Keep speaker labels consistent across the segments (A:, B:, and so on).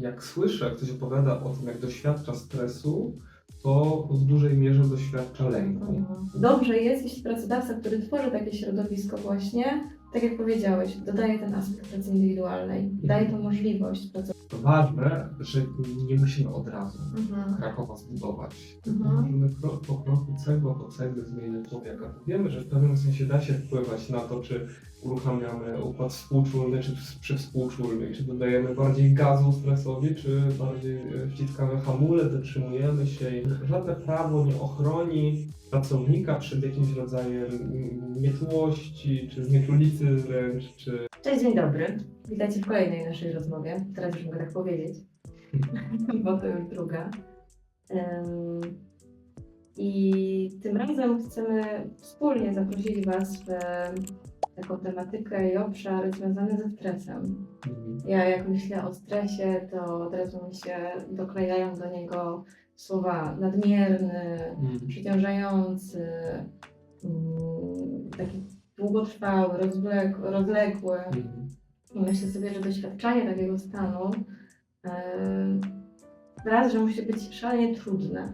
A: jak słyszę, jak ktoś opowiada o tym, jak doświadcza stresu, to w dużej mierze doświadcza lęku.
B: Mhm. Dobrze jest, jeśli pracodawca, który tworzy takie środowisko właśnie, tak jak powiedziałeś, dodaje ten aspekt pracy indywidualnej, daje tą możliwość pracownika.
A: Ważne, że nie musimy od razu
B: Mhm.
A: Krakowa zbudować.
B: Mhm.
A: Możemy krok po kroku, cegła po cegły zmieniać człowieka. Wiemy, że w pewnym sensie da się wpływać na to, czy uruchamiamy układ współczulny, czy przywspółczulny, czy dodajemy bardziej gazu stresowi, czy bardziej e, wciskamy hamulec, zatrzymujemy się. Żadne prawo nie ochroni pracownika przed jakimś rodzajem nieczułości, czy znieczulicy wręcz, czy
B: Cześć, dzień dobry. Witajcie w kolejnej naszej rozmowie. Teraz już mogę tak powiedzieć, bo to już druga. I tym razem chcemy wspólnie zaprosić Was w taką tematykę i obszar związany ze stresem. Ja jak myślę o stresie, to od razu mi się doklejają do niego słowa nadmierny,
A: Mm.
B: przyciążający, mm, taki długotrwały, rozwlek, rozległy.
A: Mhm.
B: I myślę sobie, że doświadczanie takiego stanu em, raz, że musi być szalenie trudne.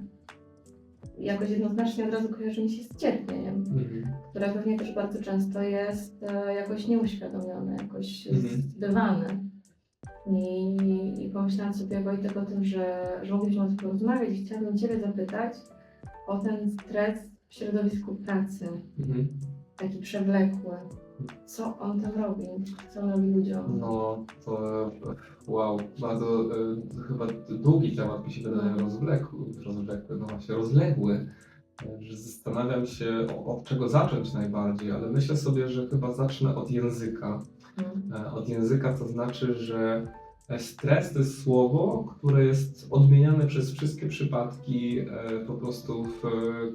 B: Jakoś jednoznacznie od razu kojarzy mi się z cierpieniem,
A: Mhm.
B: które pewnie też bardzo często jest e, jakoś nieuświadomione, jakoś
A: Mhm.
B: zbywane. I, I pomyślałam sobie Wojtek o tym, że, że mogliśmy o tym porozmawiać i chciałabym Ciebie zapytać o ten stres w środowisku pracy,
A: Mhm.
B: taki przewlekły. Co on tam robi? Co on robi ludziom?
A: No, to wow, bardzo e, chyba długi temat mi się wydaje
B: Mhm.
A: rozwlekły, rozwlekły, no właśnie rozległy. Że zastanawiam się o- od czego zacząć najbardziej, ale myślę sobie, że chyba zacznę od języka.
B: Mm.
A: E, Od języka to znaczy, że stres to jest słowo, które jest odmieniane przez wszystkie przypadki e, po prostu w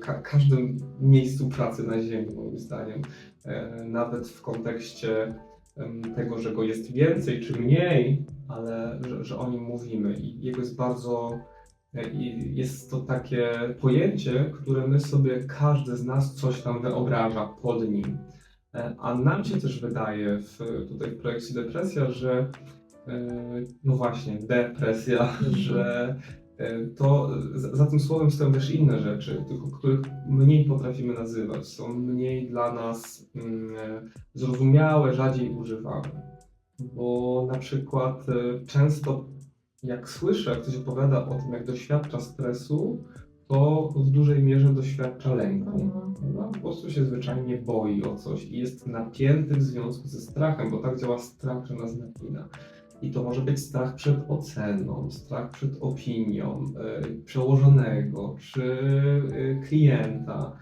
A: ka- każdym miejscu pracy na Ziemi, moim zdaniem. E, Nawet w kontekście tego, że go jest więcej czy mniej, ale że, że o nim mówimy. I jego jest bardzo. e, i Jest to takie pojęcie, które my sobie, każdy z nas coś tam wyobraża pod nim. E, A nam się też wydaje w, tutaj w projekcie Depresja, że e, no właśnie, depresja, że e, to za, tym słowem stoją też inne rzeczy, tylko których mniej potrafimy nazywać, są mniej dla nas mm, e, zrozumiałe, rzadziej używane. Bo na przykład e, często jak słyszę, ktoś opowiada o tym, jak doświadcza stresu, to w dużej mierze doświadcza lęku.
B: Mhm.
A: No, po prostu się zwyczajnie boi o coś i jest napięty w związku ze strachem, bo tak działa strach, że nas napina. I to może być strach przed oceną, strach przed opinią y, przełożonego czy y, klienta,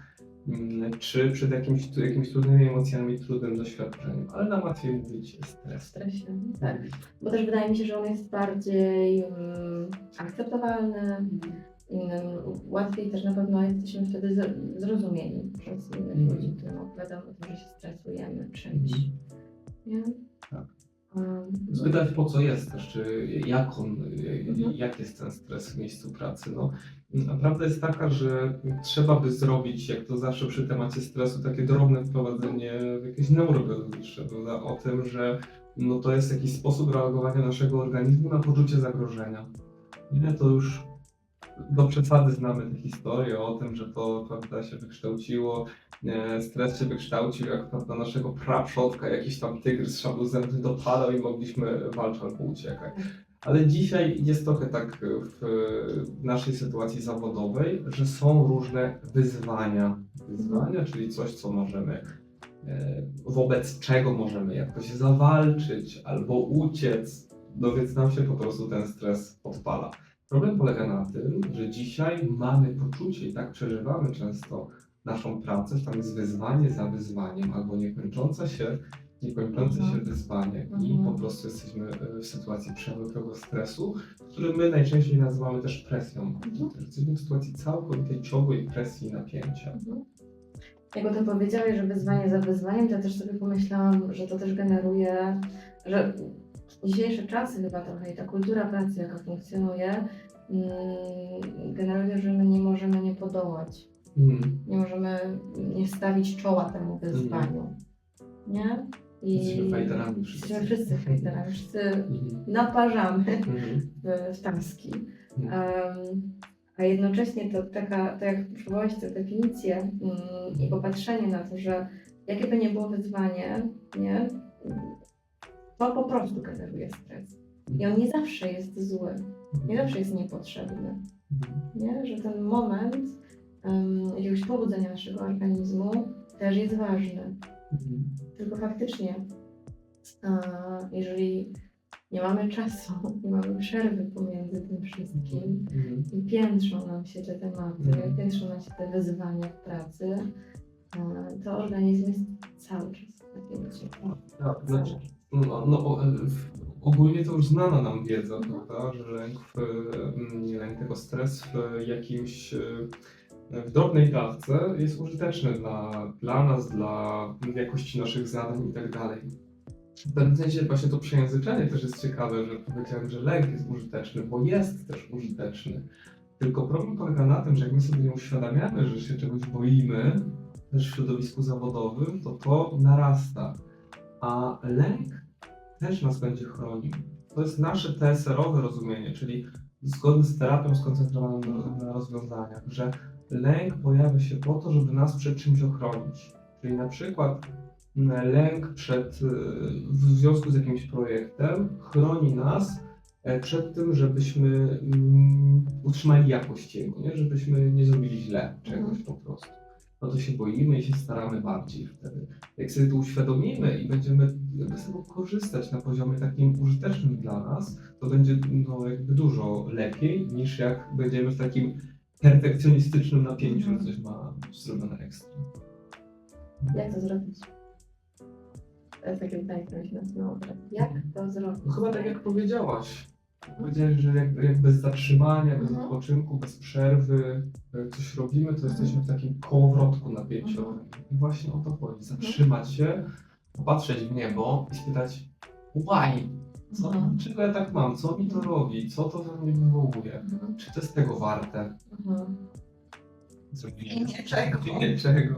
A: mm, czy przed jakimś, jakimiś trudnymi emocjami, trudnym doświadczeniem. Ale nam łatwiej mówić stres.
B: stresie. Tak. Bo też wydaje mi się, że on jest bardziej mm, akceptowalny. Innym, łatwiej też na pewno jesteśmy wtedy zrozumieni przez innych
A: Mhm.
B: ludzi, którym opowiadamy o tym, że się stresujemy czymś.
A: Mhm. Spytać po co jest też, czy jak on,
B: Mhm.
A: jak jest ten stres w miejscu pracy. No, prawda jest taka, że trzeba by zrobić, jak to zawsze przy temacie stresu, takie drobne wprowadzenie w jakieś neurobiologiczne, prawda? o tym, że no, to jest jakiś sposób reagowania naszego organizmu na poczucie zagrożenia. Nie, to już do przesady znamy historię o tym, że to prawda, się wykształciło, e, stres się wykształcił, jak prawda, naszego praprzodka jakiś tam tygrys szablozębny dopadał i mogliśmy walczyć albo uciekać. Ale dzisiaj jest trochę tak w naszej sytuacji zawodowej, że są różne wyzwania. Wyzwania, czyli coś, co możemy, e, wobec czego możemy jakoś zawalczyć albo uciec. No więc nam się po prostu ten stres odpala. Problem polega na tym, że dzisiaj mamy poczucie i tak przeżywamy często naszą pracę, że tam jest wyzwanie za wyzwaniem albo niekończące się, niekończące się
B: Mhm.
A: wyzwanie i
B: Mhm.
A: po prostu jesteśmy e, w sytuacji przewlekłego stresu, który my najczęściej nazywamy też presją.
B: Mhm.
A: Jesteśmy w sytuacji całkowitej ciągłej presji i napięcia.
B: Mhm. Jak o tym powiedziałeś, że wyzwanie za wyzwaniem, to ja też sobie pomyślałam, że to też generuje, że dzisiejsze czasy chyba trochę i ta kultura pracy, jaka funkcjonuje, mm, generuje, że my nie możemy nie podołać.
A: Mhm.
B: Nie możemy nie stawić czoła temu wyzwaniu. Nie?
A: Jesteśmy fajterami wszyscy.
B: Jesteśmy wszyscy fajterami, wszyscy
A: Mhm.
B: naparzamy w, taski. Em, a jednocześnie to taka, to jak przywołać tę definicję mm, i popatrzenie na to, że jakie by nie było wyzwanie, nie, to po prostu generuje stres. I on nie zawsze jest zły, nie zawsze jest niepotrzebny. Nie? Że ten moment um, jakiegoś pobudzenia naszego organizmu też jest ważny. Tylko faktycznie, a, jeżeli nie mamy czasu, nie mamy przerwy pomiędzy tym wszystkim i piętrzą nam się te tematy,
A: Mhm.
B: piętrzą nam się te wyzwania w pracy, to organizm jest cały czas w napięciu.
A: Tak, znaczy, no, no, w- ogólnie to już znana nam wiedza, prawda, że lęk, w, mm, lęk, tylko stres w jakimś, e, w drobnej dawce jest użyteczny dla, dla nas, dla jakości naszych zadań i tak dalej. W pewnym sensie właśnie to przejęzyczenie też jest ciekawe, że powiedziałem, że lęk jest użyteczny, bo jest też użyteczny. Tylko problem polega na tym, że jak my sobie nie uświadamiamy, że się czegoś boimy, też w środowisku zawodowym, to to narasta. A lęk też nas będzie chronił. To jest nasze TSR-owe rozumienie, czyli zgodne z terapią skoncentrowaną na, rozwiązaniach, że lęk pojawia się po to, żeby nas przed czymś ochronić. Czyli na przykład m, lęk przed, y, w związku z jakimś projektem chroni nas e, przed tym, żebyśmy mm, utrzymali jakość jego, nie? żebyśmy nie zrobili źle czegoś po prostu. No to się boimy i się staramy bardziej wtedy. Jak sobie to uświadomimy i będziemy z tego korzystać na poziomie takim użytecznym dla nas, to będzie no, jakby dużo lepiej niż jak będziemy w takim perfekcjonistycznym napięciu, że
B: Mhm.
A: coś ma zrobione ekstra.
B: Jak to zrobić? Jest takie pytanie, które się teraz. Jak to zrobić?
A: No chyba tak jak powiedziałaś. Powiedziałeś, że jak, jak bez zatrzymania, bez
B: Mhm.
A: odpoczynku, bez przerwy, jak coś robimy, to jesteśmy w takim kołowrotku napięciowym. I właśnie o to chodzi. Zatrzymać się, popatrzeć w niebo i spytać why? Co,
B: Mhm.
A: Dlaczego ja tak mam? Co mi to robi? Co to we mnie wywołuje?
B: Mhm.
A: Czy to jest tego warte?
B: Mhm.
A: Zrobienie
B: Niczego.
A: niczego.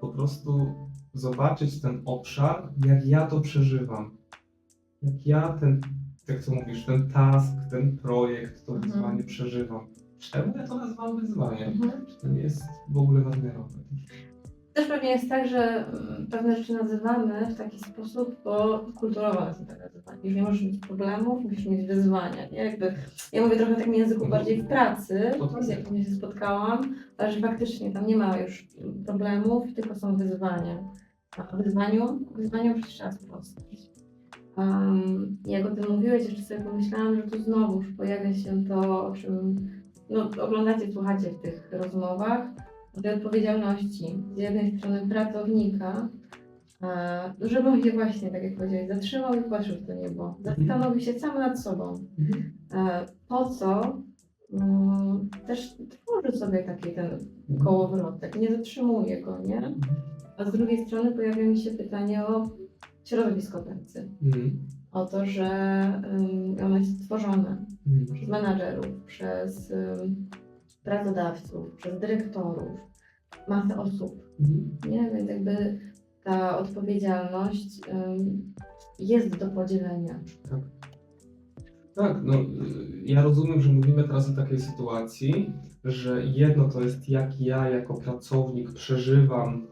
A: Po prostu zobaczyć ten obszar, jak ja to przeżywam. Jak ja ten, jak to mówisz, ten task, ten projekt, to
B: Mhm.
A: wyzwanie przeżywam. Czemu ja to nazywam wyzwaniem?
B: Mhm.
A: Czy to nie jest w ogóle nadmiarowe?
B: Też pewnie jest tak, że mm, pewne rzeczy nazywamy w taki sposób, bo kulturowo nas tak nazywamy. Już nie możesz mieć problemów, musisz mieć wyzwania. Nie? Jakby, ja mówię trochę w takim języku bardziej w pracy, z jaką się spotkałam, ale że faktycznie tam nie ma już problemów, tylko są wyzwania. A o wyzwaniu, wyzwaniu przecież trzeba sprostać. Um, jak o tym mówiłeś, jeszcze sobie pomyślałam, że tu znowuż pojawia się to, o czym no, oglądacie, słuchacie w tych rozmowach, tej odpowiedzialności z jednej strony pracownika, żeby on się właśnie, tak jak powiedziałeś, zatrzymał i patrzył w to niebo. Zastanowił się sam nad sobą. E, po co mm, też tworzy sobie taki ten kołowrotek, nie zatrzymuje go, nie? A z drugiej strony pojawia mi się pytanie o środowisko pracy.
A: Mhm.
B: O to, że um, ono jest stworzone
A: Mhm.
B: przez menadżerów, przez ym, pracodawców, przez dyrektorów, masę osób,
A: Mhm.
B: nie? Więc jakby ta odpowiedzialność ym, jest do podzielenia.
A: Tak, no y, ja rozumiem, że mówimy teraz o takiej sytuacji, że jedno to jest jak ja jako pracownik przeżywam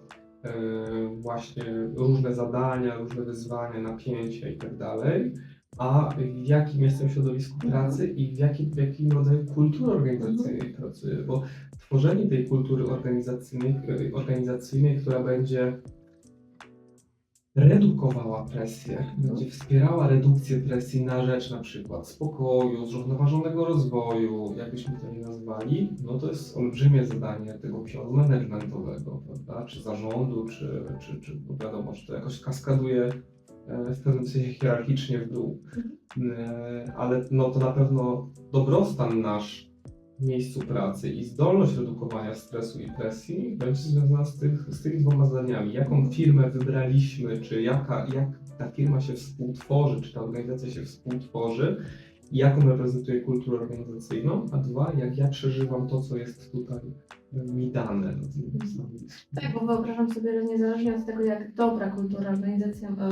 A: właśnie różne zadania, różne wyzwania, napięcia i tak dalej, a w jakim jestem środowisku
B: Mhm.
A: pracy i w jakim, w jakim rodzaju kultury organizacyjnej pracuję, bo tworzenie tej kultury organizacyjnej, e, organizacyjnej która będzie redukowała presję, będzie wspierała redukcję presji na rzecz na przykład spokoju, zrównoważonego rozwoju, jakbyśmy to nie nazwali, no to jest olbrzymie zadanie tego pionu managementowego, prawda, czy zarządu, czy, czy, czy no wiadomo, czy to jakoś kaskaduje e, w pewnym sensie hierarchicznie w dół. E, Ale no to na pewno dobrostan nasz miejscu pracy i zdolność redukowania stresu i presji będzie związana z, tych, z tymi dwoma zadaniami. Jaką firmę wybraliśmy, czy jaka, jak ta firma się współtworzy, czy ta organizacja się współtworzy jak on reprezentuje kulturę organizacyjną, a dwa, jak ja przeżywam to, co jest tutaj mi dane.
B: Tak, bo wyobrażam sobie, że niezależnie od tego, jak dobra kultura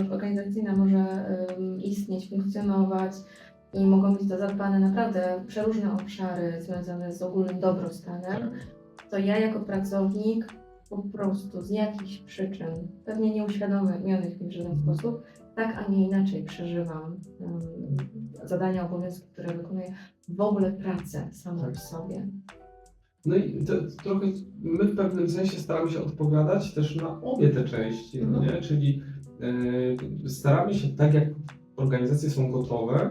B: organizacyjna może em, istnieć, funkcjonować i mogą być to zadbane naprawdę przeróżne obszary związane z ogólnym dobrostanem, to ja jako pracownik po prostu z jakichś przyczyn, pewnie nieuświadomionych mi w żaden
A: Mhm.
B: sposób, tak, a nie inaczej przeżywam em, zadania, obowiązki, które wykonuję, w ogóle pracę samą
A: Tak.
B: w sobie.
A: No i to, to trochę my w pewnym sensie staramy się odpowiadać też na obie te części, no
B: Mhm.
A: nie? Czyli e, staramy się tak jak organizacje są gotowe,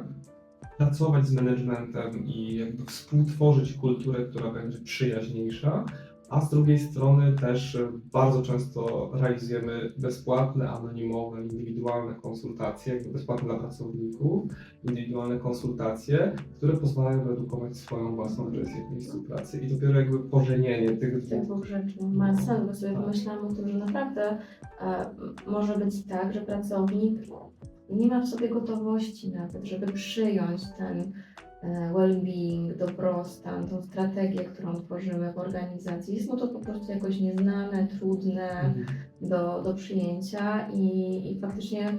A: pracować z managementem i jakby współtworzyć kulturę, która będzie przyjaźniejsza, a z drugiej strony też e, bardzo często realizujemy bezpłatne, anonimowe, indywidualne konsultacje, bezpłatne dla pracowników, indywidualne konsultacje, które pozwalają redukować swoją własną presję w miejscu pracy i dopiero jakby pożenienie tych dwóch.
B: rzeczy ma sens, bo sobie
A: Tak.
B: pomyślałam o tym, że naprawdę e, może być tak, że pracownik nie ma w sobie gotowości nawet, żeby przyjąć ten e, well-being, dobrostan, tą strategię, którą tworzymy w organizacji. Jest mu to po prostu jakoś nieznane, trudne
A: Mhm.
B: do, do przyjęcia i, i faktycznie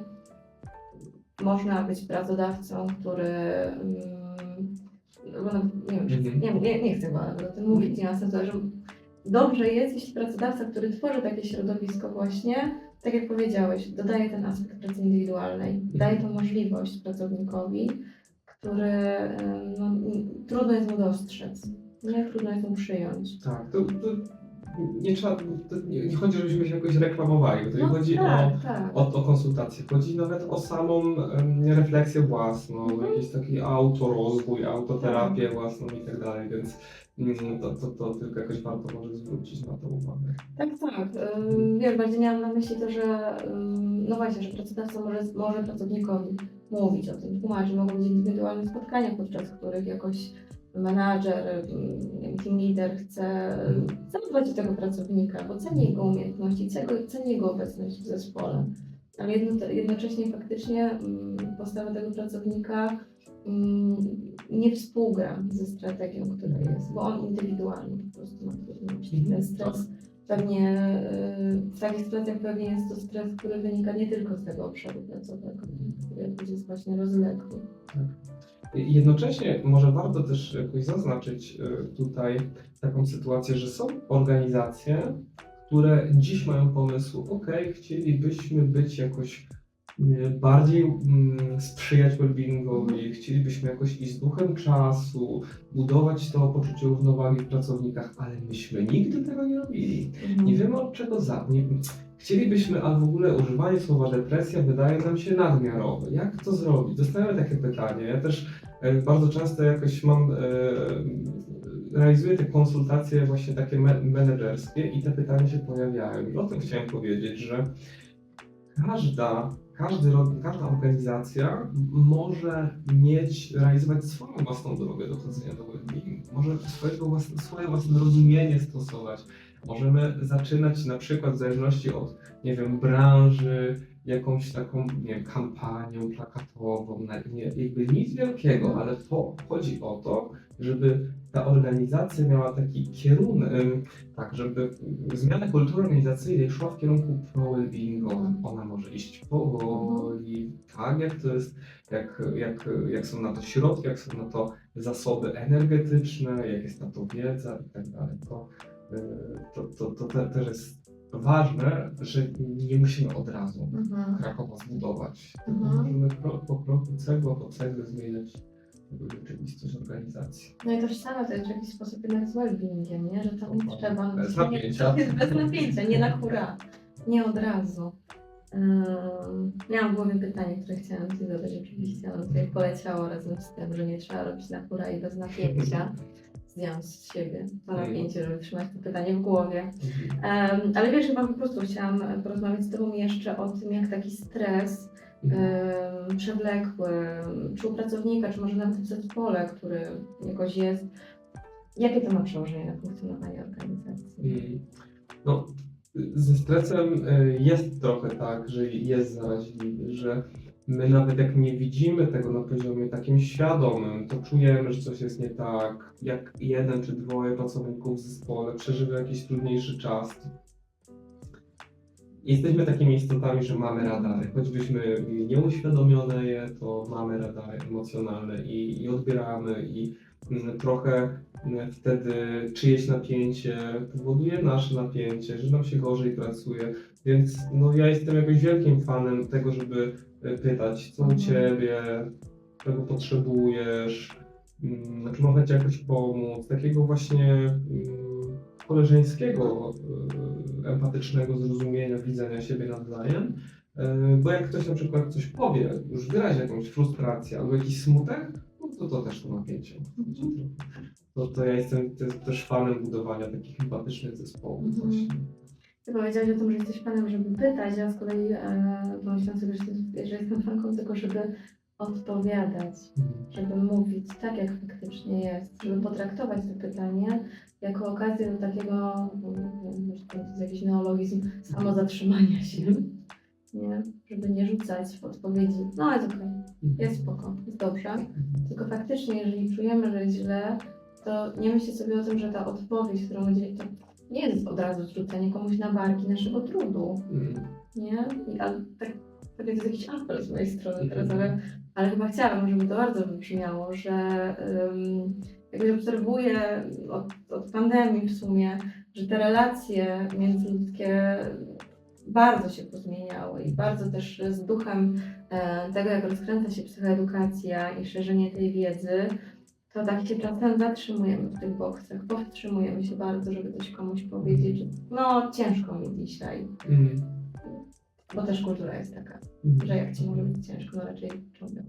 B: można być pracodawcą, który mm, no, nie, wiem, czy,
A: Mhm.
B: nie, nie, nie chcę o tym mówić, nie ma sensu, ale że dobrze jest, jeśli pracodawca, który tworzy takie środowisko właśnie, tak jak powiedziałeś, dodaje ten aspekt pracy indywidualnej, daje tą możliwość pracownikowi, który no, trudno jest mu dostrzec, nie? Trudno jest mu przyjąć.
A: Tak, to, to nie trzeba, nie, nie chodzi, żebyśmy się jakoś reklamowali, bo to nie
B: No,
A: chodzi
B: tak,
A: o,
B: tak.
A: o, o konsultację, chodzi nawet o samą em, refleksję własną,
B: Mhm.
A: jakiś taki autorozwój, autoterapię
B: Tak.
A: własną i tak dalej, więc mm, to, to, to tylko jakoś warto może zwrócić na to uwagę.
B: Tak, tak. Ym, Wiesz, bardziej miałam na myśli to, że ym, no właśnie, że pracodawca może, może pracownikowi mówić o tym, tłumaczyć. Mogą być indywidualne spotkania, podczas których jakoś menadżer, wiem, team leader chce ym, zadbać o tego pracownika, bo ceni jego umiejętności, ceni- jego obecność w zespole. Ale jedno, jednocześnie faktycznie ym, postawa tego pracownika nie współgra ze strategią, która jest, bo on indywidualnie po prostu ma trudności. Ten stres pewnie y, w takich sytuacjach pewnie jest to stres, który wynika nie tylko z tego obszaru pracowego, który jakoś jest właśnie rozległy.
A: I Jednocześnie może warto też jakoś zaznaczyć y, tutaj taką sytuację, że są organizacje, które dziś mają pomysł, ok, chcielibyśmy być jakoś bardziej mm, sprzyjać well-beingowi, chcielibyśmy jakoś iść z duchem czasu, budować to poczucie równowagi w pracownikach, ale myśmy nigdy tego nie robili. Nie wiemy od czego za. Nie, chcielibyśmy, ale w ogóle używanie słowa depresja wydaje nam się nadmiarowe. Jak to zrobić? Dostajemy takie pytanie. Ja też e, bardzo często jakoś mam, e, realizuję te konsultacje właśnie takie me- menedżerskie i te pytania się pojawiają. I o tym chciałem powiedzieć, że każda, każdy, każda organizacja może mieć, realizować swoją własną drogę dochodzenia do well-beingu. Może swojego swoje własne rozumienie stosować. Możemy zaczynać na przykład w zależności od, nie wiem, branży, jakąś taką, nie wiem, kampanią plakatową, nie, jakby nic wielkiego, ale to chodzi o to, żeby ta organizacja miała taki kierunek, tak, żeby zmiana kultury organizacyjnej szła w kierunku pro-wellbeingowym. Ona może iść powoli, tak, jak to jest, jak, jak, jak są na to środki, jak są na to zasoby energetyczne, jak jest na to wiedza i tak dalej. To, y, to, to, to te, też jest ważne, że nie musimy od razu
B: Mhm.
A: Krakowa zbudować. Tylko
B: Mhm.
A: Możemy krok po kroku, cegła po cegły zmieniać rzeczywistość organizacji.
B: No i tożsame to jest w jakiś sposób jednak z well-beingiem, nie? Że to nie
A: Dokładnie.
B: trzeba.
A: Bez
B: nie-
A: napięcia.
B: Jest bez napięcia, nie na hura. Nie od razu. Um, miałam w głowie pytanie, które chciałam Ci zadać oczywiście, ono tutaj poleciało razem z tym, że nie trzeba robić na hura i bez napięcia. Zdjęłam z siebie to napięcie, żeby trzymać to pytanie w głowie. Em, ale wiesz, chyba po prostu chciałam porozmawiać z Tobą jeszcze o tym, jak taki stres przewlekły, czy u pracownika, czy może nawet w zespole, który jakoś jest, jakie to ma przełożenie na funkcjonowanie organizacji?
A: Mm, No, ze stresem y, jest trochę tak, że jest zaraźliwy, że my nawet jak nie widzimy tego na poziomie takim świadomym, to czujemy, że coś jest nie tak. Jak jeden czy dwoje pracowników w zespole przeżywa jakiś trudniejszy czas, Jesteśmy takimi istotami, że mamy radary. Choćbyśmy nieuświadomione je, to mamy radary emocjonalne i, i odbieramy i mm, trochę mm, wtedy czyjeś napięcie powoduje nasze napięcie, że nam się gorzej pracuje. Więc no, ja jestem jakoś wielkim fanem tego, żeby e, pytać, co u
B: Mhm.
A: Ciebie, czego potrzebujesz, czy można Ci jakoś pomóc. Takiego właśnie mm, koleżeńskiego, e, empatycznego zrozumienia, widzenia siebie nawzajem. E, Bo jak ktoś na przykład coś powie, już wyrazi jakąś frustrację albo jakiś smutek, no to to też to napięcie. To, to ja jestem te- też fanem budowania takich empatycznych zespołów
B: Mhm.
A: właśnie.
B: Ty powiedziałeś o tym, że jesteś fanem, żeby pytać, ja z kolei e, pomyślałam sobie, że, że jestem fanką tego, żeby odpowiadać, żeby mówić tak, jak faktycznie jest, żeby potraktować to pytanie jako okazję do takiego, wiem, to jest jakiś neologizm, samozatrzymania się, nie? Żeby nie rzucać w odpowiedzi, no jest okej, jest spoko, jest dobrze, tylko faktycznie, jeżeli czujemy, że jest źle, to nie myśleć sobie o tym, że ta odpowiedź, którą będzie, to nie jest od razu zrzucenie komuś na barki naszego trudu,
A: Mm.
B: nie? I, a, tak, tak to jest jakiś apel z mojej strony teraz, ale, ale chyba chciałabym, żeby to bardzo wybrzmiało, że um, jakby obserwuję od, od pandemii w sumie, że te relacje międzyludzkie bardzo się pozmieniały i bardzo też z duchem e, tego, jak rozkręca się psychoedukacja i szerzenie tej wiedzy, to tak się czasem zatrzymujemy w tych boksach, powstrzymujemy się bardzo, żeby coś komuś powiedzieć, że no ciężko mi dzisiaj,
A: Mm.
B: bo też kultura jest taka,
A: Mm.
B: że jak ci może być ciężko, no raczej ciągle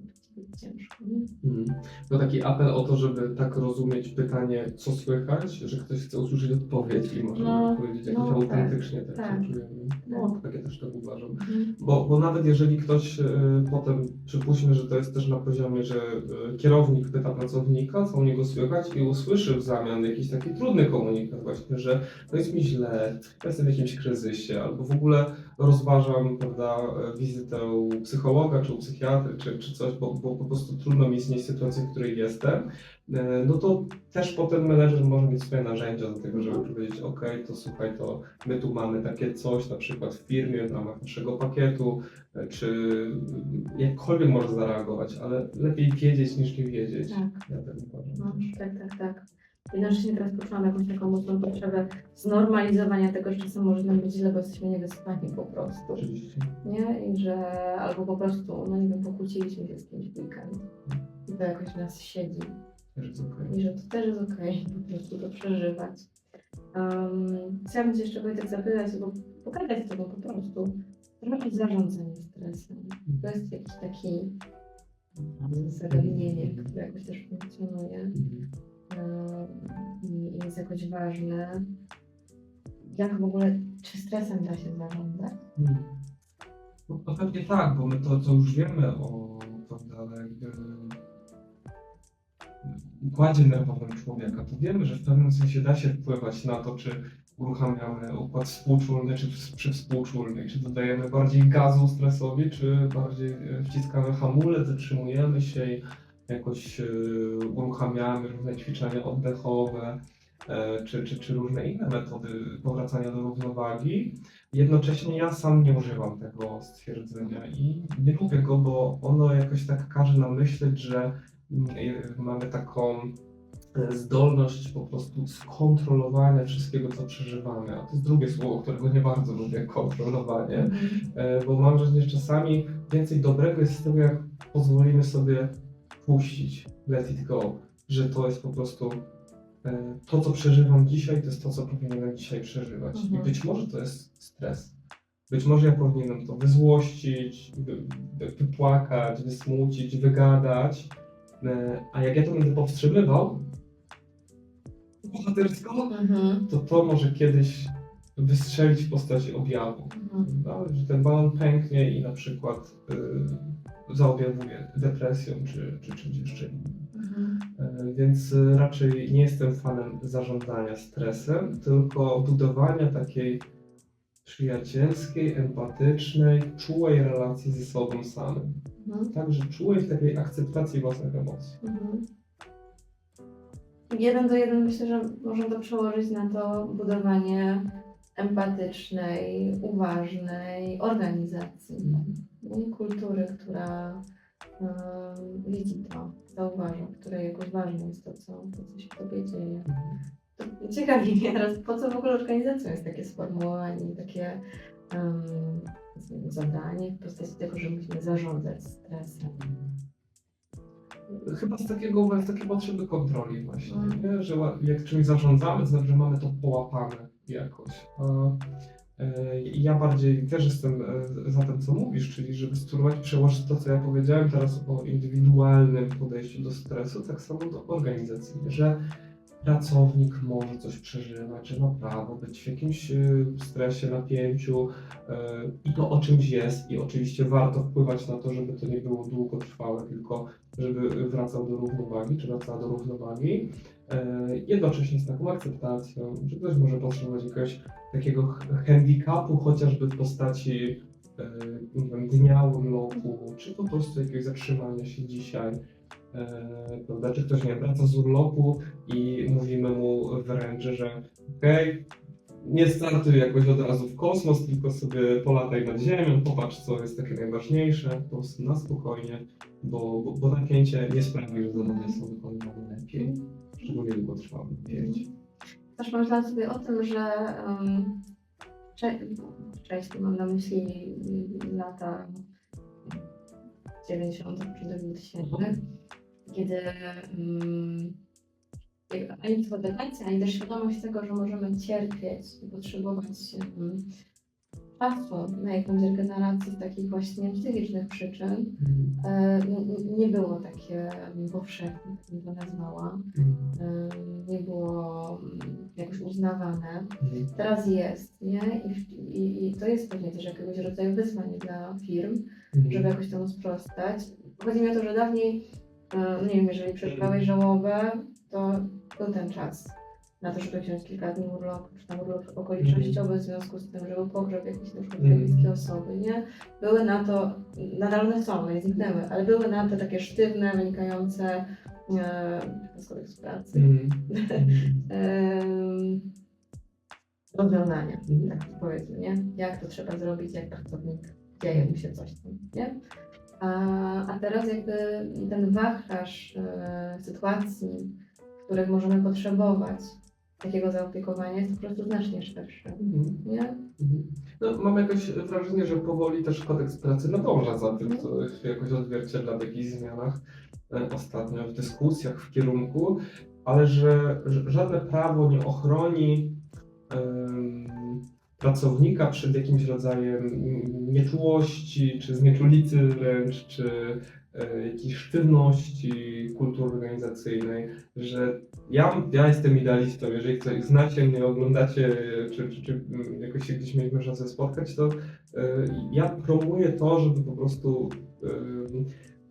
B: ciężko, nie?
A: Mm. To taki apel o to, żeby tak rozumieć pytanie, co słychać, że ktoś chce usłyszeć odpowiedź i może
B: No,
A: powiedzieć jakoś
B: no tak,
A: autentycznie tak,
B: tak.
A: się czujemy. No, takie też tak uważam.
B: Mhm.
A: Bo, bo nawet jeżeli ktoś y, potem, przypuśćmy, że to jest też na poziomie, że y, kierownik pyta pracownika, co u niego słychać i usłyszy w zamian jakiś taki trudny komunikat właśnie, że to jest mi źle, ja jestem w jakimś kryzysie, albo w ogóle rozważam, prawda, wizytę u psychologa, czy u psychiatry, czy, czy coś, bo, bo po prostu trudno mi znieść sytuację, w której jestem, e, no to też potem menedżer może mieć swoje narzędzia do tego, żeby powiedzieć, ok, to słuchaj, to my tu mamy takie coś, na przykład w firmie, w ramach naszego pakietu, e, czy jakkolwiek może zareagować, ale lepiej wiedzieć niż nie wiedzieć.
B: Tak.
A: Ja tak uważam.
B: No, tak, tak, tak. Jednocześnie teraz poczułam jakąś taką mocną potrzebę znormalizowania tego, że czasem może nam być źle, bo jesteśmy niewyspani po prostu.
A: Oczywiście.
B: Nie? I że albo po prostu, no nie wiem, pokłóciliśmy się z kimś w weekend. I to jakoś w nas siedzi.
A: Też jest okej.
B: I że to też jest okej, po prostu to przeżywać. Um, chciałabym Cię jeszcze Wojtek zapytać, bo pogadać z Tobą po prostu. Trochę zarządzanie stresem. To jest jakiś taki zagadnienie, które jakoś też funkcjonuje. I jest jakoś ważne. Jak w ogóle, czy stresem da się zarządzać?
A: Hmm. No, pewnie tak, bo my to, co już wiemy o prawda, jakby układzie nerwowym człowieka, to wiemy, że w pewnym sensie da się wpływać na to, czy uruchamiamy układ współczulny, czy przywspółczulny, czy dodajemy bardziej gazu stresowi, czy bardziej e, wciskamy hamulec, zatrzymujemy się i jakoś e, uruchamiamy różne ćwiczenia oddechowe, e, czy, czy, czy różne inne metody powracania do równowagi. Jednocześnie ja sam nie używam tego stwierdzenia i nie lubię go, bo ono jakoś tak każe nam myśleć, że mm, y, mamy taką e, zdolność po prostu skontrolowania wszystkiego, co przeżywamy. A to jest drugie słowo, którego nie bardzo lubię, kontrolowanie. E, Bo mam wrażenie, że czasami więcej dobrego jest z tego, jak pozwolimy sobie puścić, let it go, że to jest po prostu e, to, co przeżywam dzisiaj, to jest to, co powinienem dzisiaj przeżywać.
B: Mhm.
A: I być może to jest stres. Być może ja powinienem to wyzłościć, wy, wy, wypłakać, wysmucić, wygadać. E, A jak ja to będę powstrzymywał, bohatersko,
B: Mhm.
A: to to może kiedyś wystrzelić w postaci objawu.
B: Mhm.
A: Prawda? Że ten balon pęknie i na przykład y, zaobjawuje depresją czy, czy czymś jeszcze innym.
B: Mhm.
A: Y, Więc raczej nie jestem fanem zarządzania stresem, tylko budowania takiej przyjacielskiej, empatycznej, czułej relacji ze sobą samym.
B: Mhm.
A: także czułeś takiej akceptacji własnych emocji.
B: Mhm. Jeden do jeden myślę, że można to przełożyć na to budowanie empatycznej, uważnej organizacji. Nie? Kultury, która em, widzi to, zauważa, której jakoś ważne jest to, co, to, co się w tobie dzieje. To Ciekawi mnie teraz, po co w ogóle organizacją jest takie sformułowanie, takie zadanie w postaci tego, że musimy zarządzać stresem.
A: Chyba z takiego, z takiej potrzeby kontroli właśnie, nie? że jak czymś zarządzamy, to znaczy, że mamy to połapane jakoś. E, ja bardziej też jestem e, za tym, co mówisz, czyli żeby spróbować przełożyć to, co ja powiedziałem teraz o indywidualnym podejściu do stresu, tak samo do organizacji, że pracownik może coś przeżywać, że ma prawo być w jakimś e, stresie, napięciu i to o czymś jest i oczywiście warto wpływać na to, żeby to nie było długotrwałe, tylko żeby wracał do równowagi, czy wracała do równowagi. E, Jednocześnie z taką akceptacją, że ktoś może potrzebować jakiegoś takiego handicapu, chociażby w postaci e, wiem, dnia urlopu, czy po prostu jakiegoś zatrzymania się dzisiaj. E, prawda? Czy ktoś nie wraca z urlopu i mówimy mu wręcz, że okej, nie startuj jakoś od razu w kosmos, tylko sobie polataj nad ziemią, popatrz co jest takie najważniejsze, po prostu na spokojnie, bo, bo, bo napięcie nie sprawi, że zadania są wykonywane lepiej, szczególnie długotrwałe napięcie.
B: Też myślałam sobie o tym, że um, cze- wcześniej mam na myśli lata 90. czy 2000, kiedy um, ani kompetencja, ani też świadomość tego, że możemy cierpieć i potrzebować um, czasu na jakąś regenerację z takich właśnie psychicznych przyczyn, e, n- n- nie było takie um, powszechne, tak bym to nazwała. E, nie było mm, jakoś uznawane. Teraz jest, nie? I, i, I to jest pewnie też jakiegoś rodzaju wyzwanie dla firm, żeby jakoś temu sprostać. Chodzi mi o to, że dawniej, e, nie wiem, jeżeli przeżywałeś żałobę, to był ten czas na to, żeby wziąć kilka dni urlopu, czy tam urlop okolicznościowy w związku z tym, że był pogrzeb jakiejś na przykład
A: Mhm.
B: bliskiej osoby, nie? Były na to, nadal one są, nie zniknęły, ale były na to takie sztywne, wynikające e, z kodeksu pracy em, rozwiązania, tak powiedzmy, nie? Jak to trzeba zrobić, jak pracownik dzieje mu się coś tam, nie? A, a teraz jakby ten wachlarz e, sytuacji, w których możemy potrzebować takiego zaopiekowania jest po prostu znacznie szerszy, nie?
A: No, mam jakoś wrażenie, że powoli też kodeks pracy nadąża za tym, co się jakoś odzwierciedla w jakichś zmianach e, ostatnio w dyskusjach w kierunku, ale że, żadne prawo nie ochroni pracownika przed jakimś rodzajem nieczułości, czy znieczulicy wręcz, czy e, jakiejś sztywności kultury organizacyjnej, że ja, ja jestem idealistą, jeżeli coś znacie mnie, oglądacie, czy, czy, czy mm, jakoś się gdzieś mieliśmy szansę spotkać, to e, ja promuję to, żeby po prostu e,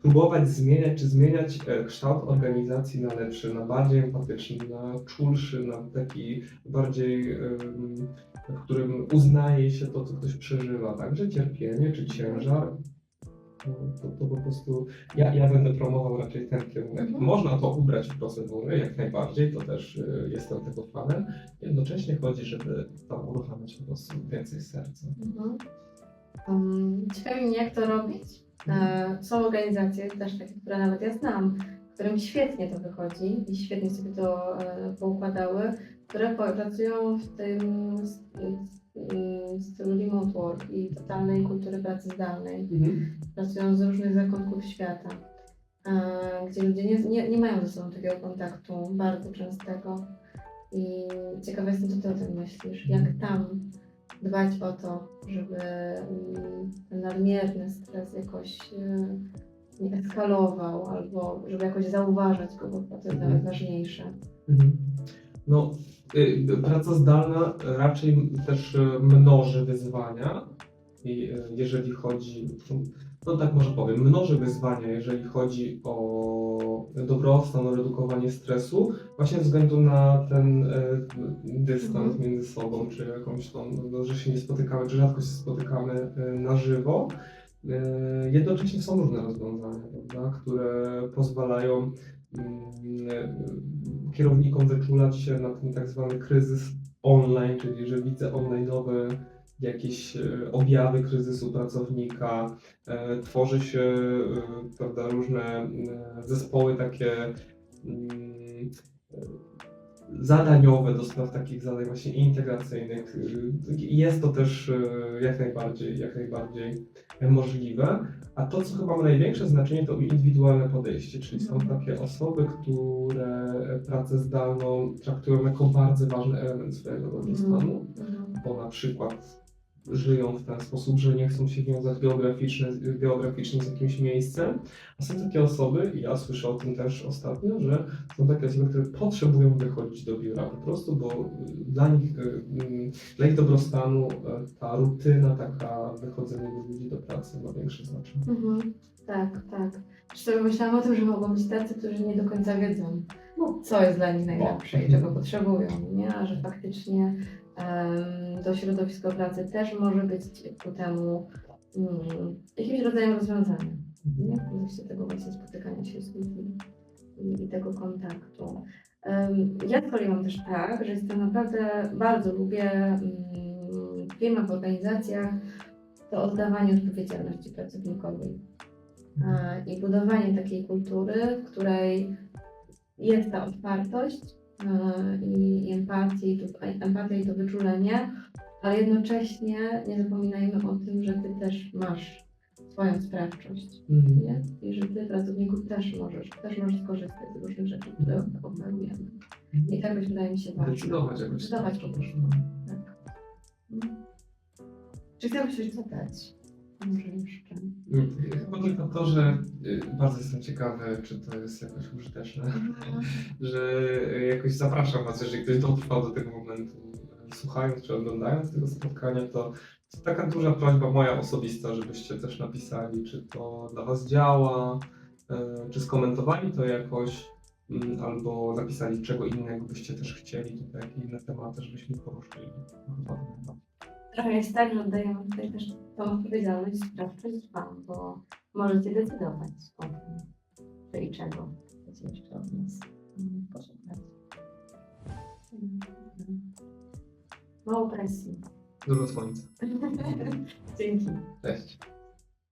A: próbować zmieniać, czy zmieniać e, kształt organizacji na lepszy, na bardziej empatyczny, na czulszy, na taki bardziej, em, w którym uznaje się to, co ktoś przeżywa, także cierpienie czy ciężar. To, to po prostu ja, ja będę promował raczej ten kierunek.
B: Mhm.
A: Można to ubrać w procedury, jak najbardziej, to też y, jestem tego fanem. Jednocześnie chodzi, żeby tam uruchamiać po prostu więcej serca.
B: Mhm. Um, ciekawi mnie, jak to robić. E, są organizacje, też takie, które nawet ja znam, którym świetnie to wychodzi i świetnie sobie to e, poukładały, które pracują w tym stylu remote work i totalnej kultury pracy zdalnej. Pracują z różnych zakątków świata, gdzie ludzie nie, nie, nie mają ze sobą takiego kontaktu bardzo częstego. I ciekawa jestem, co ty o tym myślisz. Jak tam dbać o to, żeby mm, ten nadmierny stres jakoś e, nie eskalował, albo żeby jakoś zauważać go, bo to jest
A: Mhm.
B: nawet ważniejsze.
A: Mhm. No, y, praca zdalna raczej też y, mnoży wyzwania, i y, jeżeli chodzi, no tak może powiem, mnoży wyzwania, jeżeli chodzi o dobrostan, o redukowanie stresu, właśnie ze względu na ten y, dystans
B: Mhm.
A: między sobą, czy jakąś tą, no, że się nie spotykamy, czy rzadko się spotykamy y, na żywo. Jednocześnie są różne rozwiązania, prawda, które pozwalają kierownikom wyczulać się na ten tak zwany kryzys online, czyli że widzę online'owe jakieś e, objawy kryzysu pracownika, tworzy się prawda, różne zespoły takie mm, zadaniowe do spraw takich zadań właśnie integracyjnych. Y, Jest to też y, jak najbardziej, jak najbardziej możliwe. A to, co chyba ma największe znaczenie, to indywidualne podejście, czyli są takie osoby, które pracę zdalną traktują jako bardzo ważny element swojego dobrostanu,
B: Mhm.
A: bo na przykład żyją w ten sposób, że nie chcą się wiązać geograficznie, geograficznie z jakimś miejscem. A są takie osoby, i ja słyszę o tym też ostatnio, że są takie osoby, które potrzebują wychodzić do biura po prostu, bo y, dla nich, y, y, dla ich dobrostanu y, ta rutyna, taka wychodzenie do ludzi do pracy ma większe znaczenie.
B: Mhm. Tak, tak. Zresztą myślałam o tym, że mogą być tacy, którzy nie do końca wiedzą,
A: No.
B: co jest dla nich najlepsze i
A: Mhm.
B: czego potrzebują, nie? A że faktycznie to środowisko pracy też może być ku temu mm, jakimś rodzajem rozwiązania. Nie? W kontekście tego właśnie spotykania się z ludźmi i, i tego kontaktu. Ja z kolei mam też tak, że jestem naprawdę, bardzo lubię mm, w firmach, w organizacjach to oddawanie odpowiedzialności pracownikowi e, i budowanie takiej kultury, w której jest ta otwartość i, i empatia, i to, empatia i to wyczulenie, ale jednocześnie nie zapominajmy o tym, że ty też masz swoją sprawczość,
A: Mhm.
B: nie? I że ty pracowniku też możesz, też możesz skorzystać z różnych rzeczy, które oferujemy. I tak wydaje mi się ważne.
A: Decydować jakoś.
B: Decydować
A: tak,
B: po prostu. Tak. Mm. Czy chciałbyś coś dodać? Może jeszcze.
A: Chyba tylko to, że y, bardzo jestem ciekawy, czy to jest jakoś użyteczne, że jakoś zapraszam Was, jeżeli ktoś dotrwał do tego momentu, y, słuchając czy oglądając tego spotkania, to to taka duża prośba moja osobista, żebyście też napisali, czy to dla Was działa, y, czy skomentowali to jakoś, mm, albo napisali, czego innego byście też chcieli, tutaj jakie inne tematy, żebyśmy poruszyli.
B: Trochę jest tak, że oddajemy tutaj też tą odpowiedzialność sprawczość Wam, bo możecie decydować o tym, czy i czego chcecie jeszcze od nas mm. Mm. Mało presji.
A: Dużo słońca.
B: Dzięki.
A: Cześć.